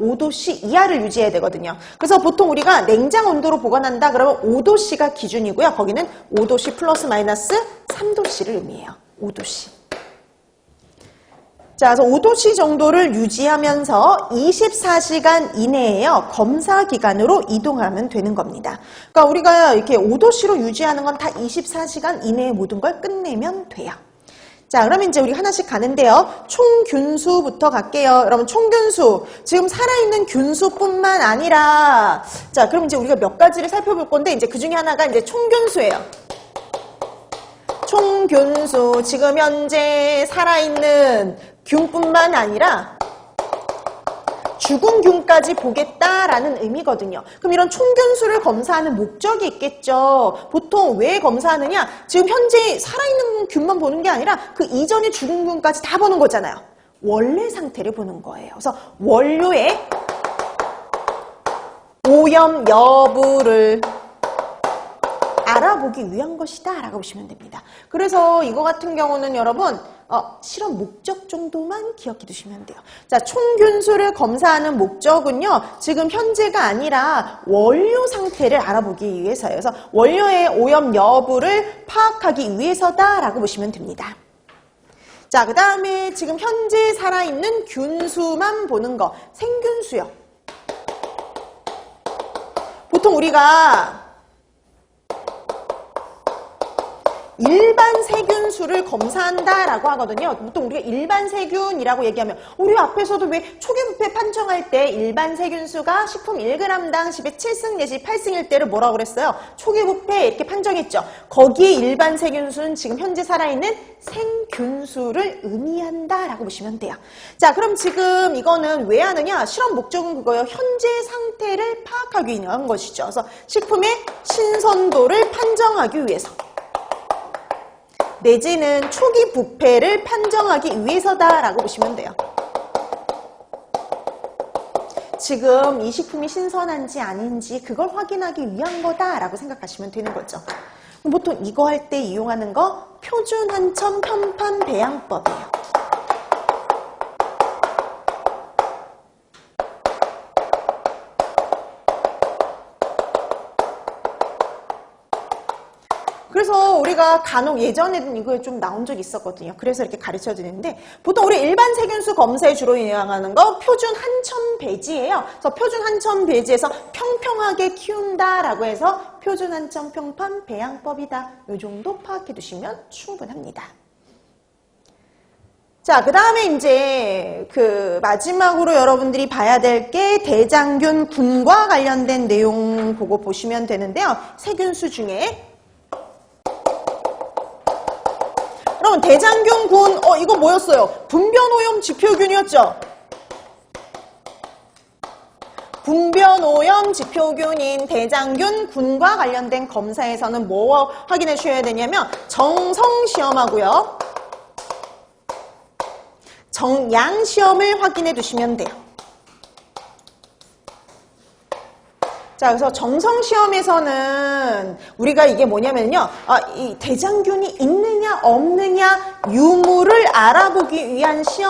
5도씨 이하를 유지해야 되거든요. 그래서 보통 우리가 냉장 온도로 보관한다 그러면 5도씨가 기준이고요. 거기는 5도씨 플러스 마이너스 3도씨를 의미해요. 5도씨. 자, 그래서 5도씨 정도를 유지하면서 24시간 이내에요. 검사 기간으로 이동하면 되는 겁니다. 그러니까 우리가 이렇게 5도씨로 유지하는 건 다 24시간 이내에 모든 걸 끝내면 돼요. 자, 그럼 이제 우리 하나씩 가는데요. 총균수부터 갈게요. 여러분, 총균수. 지금 살아있는 균수뿐만 아니라, 자, 그럼 이제 우리가 몇 가지를 살펴볼 건데, 이제 그 중에 하나가 이제 총균수예요. 총균수. 지금 현재 살아있는 균뿐만 아니라, 죽은 균까지 보겠다라는 의미거든요. 그럼 이런 총균수를 검사하는 목적이 있겠죠. 보통 왜 검사하느냐? 지금 현재 살아있는 균만 보는 게 아니라 그 이전에 죽은 균까지 다 보는 거잖아요. 원래 상태를 보는 거예요. 그래서 원료의 오염 여부를 알아보기 위한 것이다 라고 보시면 됩니다. 그래서 이거 같은 경우는 여러분 어, 실험 목적 정도만 기억해 두시면 돼요. 자, 총균수를 검사하는 목적은요. 지금 현재가 아니라 원료 상태를 알아보기 위해서예요. 그래서 원료의 오염 여부를 파악하기 위해서다라고 보시면 됩니다. 자, 그 다음에 지금 현재 살아있는 균수만 보는 거 생균수요. 보통 우리가 일반 세균 수를 검사한다라고 하거든요. 보통 우리가 일반 세균이라고 얘기하면 우리 앞에서도 왜 초기 부패 판정할 때 일반 세균 수가 식품 1g당 10의 7승 내지 8승일 때를 뭐라고 그랬어요? 초기 부패 이렇게 판정했죠. 거기에 일반 세균 수는 지금 현재 살아있는 생균 수를 의미한다라고 보시면 돼요. 자, 그럼 지금 이거는 왜 하느냐? 실험 목적은 그거예요. 현재 상태를 파악하기 위한 것이죠. 그래서 식품의 신선도를 판정하기 위해서. 내지는 초기 부패를 판정하기 위해서다라고 보시면 돼요. 지금 이 식품이 신선한지 아닌지 그걸 확인하기 위한 거다라고 생각하시면 되는 거죠. 보통 이거 할 때 이용하는 거 표준 한첨 편판 배양법이에요. 그래서 우리가 간혹 예전에는 이거에 좀 나온 적이 있었거든요. 그래서 이렇게 가르쳐 드리는데 보통 우리 일반 세균수 검사에 주로 이용하는 거 표준 한천 배지예요. 그래서 표준 한천 배지에서 평평하게 키운다라고 해서 표준 한천 평판 배양법이다. 이 정도 파악해 두시면 충분합니다. 자, 그 다음에 이제 그 마지막으로 여러분들이 봐야 될 게 대장균 군과 관련된 내용 보고 보시면 되는데요. 세균수 중에 여러분 대장균 군, 어 이거 뭐였어요? 분변오염 지표균이었죠? 분변오염 지표균인 대장균 군과 관련된 검사에서는 뭐 확인해 주셔야 되냐면 정성 시험하고요. 정양 시험을 확인해 두시면 돼요. 자, 그래서 정성 시험에서는 우리가 이게 뭐냐면요. 아, 이 대장균이 있느냐 없느냐 유무를 알아보기 위한 시험